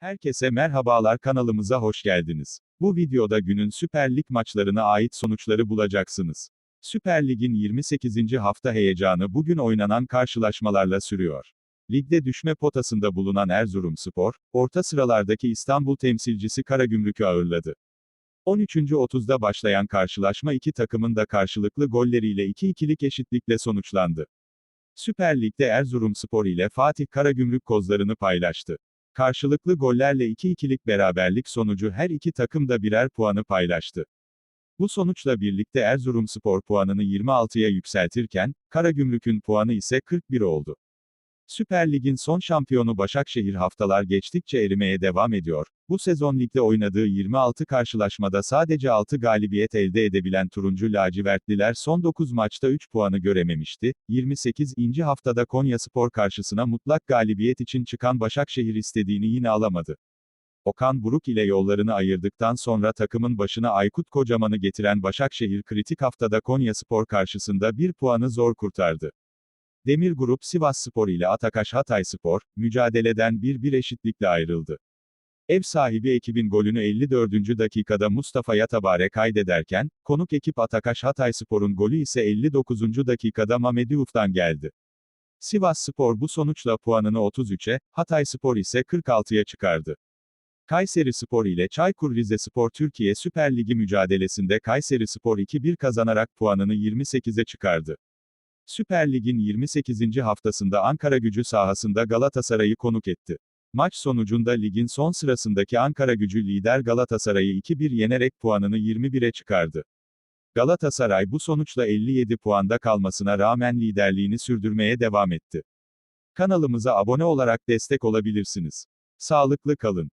Herkese merhabalar kanalımıza hoş geldiniz. Bu videoda günün Süper Lig maçlarına ait sonuçları bulacaksınız. Süper Lig'in 28. hafta heyecanı bugün oynanan karşılaşmalarla sürüyor. Ligde düşme potasında bulunan Erzurumspor, orta sıralardaki İstanbul temsilcisi Karagümrük'ü ağırladı. 13.30'da başlayan karşılaşma iki takımın da karşılıklı golleriyle 2-2'lik eşitlikle sonuçlandı. Süper Lig'de Erzurumspor ile Fatih Karagümrük kozlarını paylaştı. Karşılıklı gollerle 2-2'lik beraberlik sonucu her iki takım da birer puanı paylaştı. Bu sonuçla birlikte Erzurumspor puanını 26'ya yükseltirken, Karagümrük'ün puanı ise 41 oldu. Süper Lig'in son şampiyonu Başakşehir haftalar geçtikçe erimeye devam ediyor. Bu sezon ligde oynadığı 26 karşılaşmada sadece 6 galibiyet elde edebilen turuncu lacivertliler son 9 maçta 3 puanı görememişti. 28. haftada Konyaspor karşısına mutlak galibiyet için çıkan Başakşehir istediğini yine alamadı. Okan Buruk ile yollarını ayırdıktan sonra takımın başına Aykut Kocaman'ı getiren Başakşehir kritik haftada Konyaspor karşısında bir puanı zor kurtardı. Demir Grup Sivasspor ile Atakaş Hatayspor, mücadeleden 1-1 eşitlikle ayrıldı. Ev sahibi ekibin golünü 54. dakikada Mustafa Yatabare kaydederken, konuk ekip Atakaş Hatayspor'un golü ise 59. dakikada Mamediouf'tan geldi. Sivasspor bu sonuçla puanını 33'e, Hatayspor ise 46'ya çıkardı. Kayseri Spor ile Çaykur Rizespor Türkiye Süper Ligi mücadelesinde Kayseri Spor 2-1 kazanarak puanını 28'e çıkardı. Süper Lig'in 28. haftasında Ankara gücü sahasında Galatasaray'ı konuk etti. Maç sonucunda ligin son sırasındaki Ankara gücü lider Galatasaray'ı 2-1 yenerek puanını 21'e çıkardı. Galatasaray bu sonuçla 57 puanda kalmasına rağmen liderliğini sürdürmeye devam etti. Kanalımıza abone olarak destek olabilirsiniz. Sağlıklı kalın.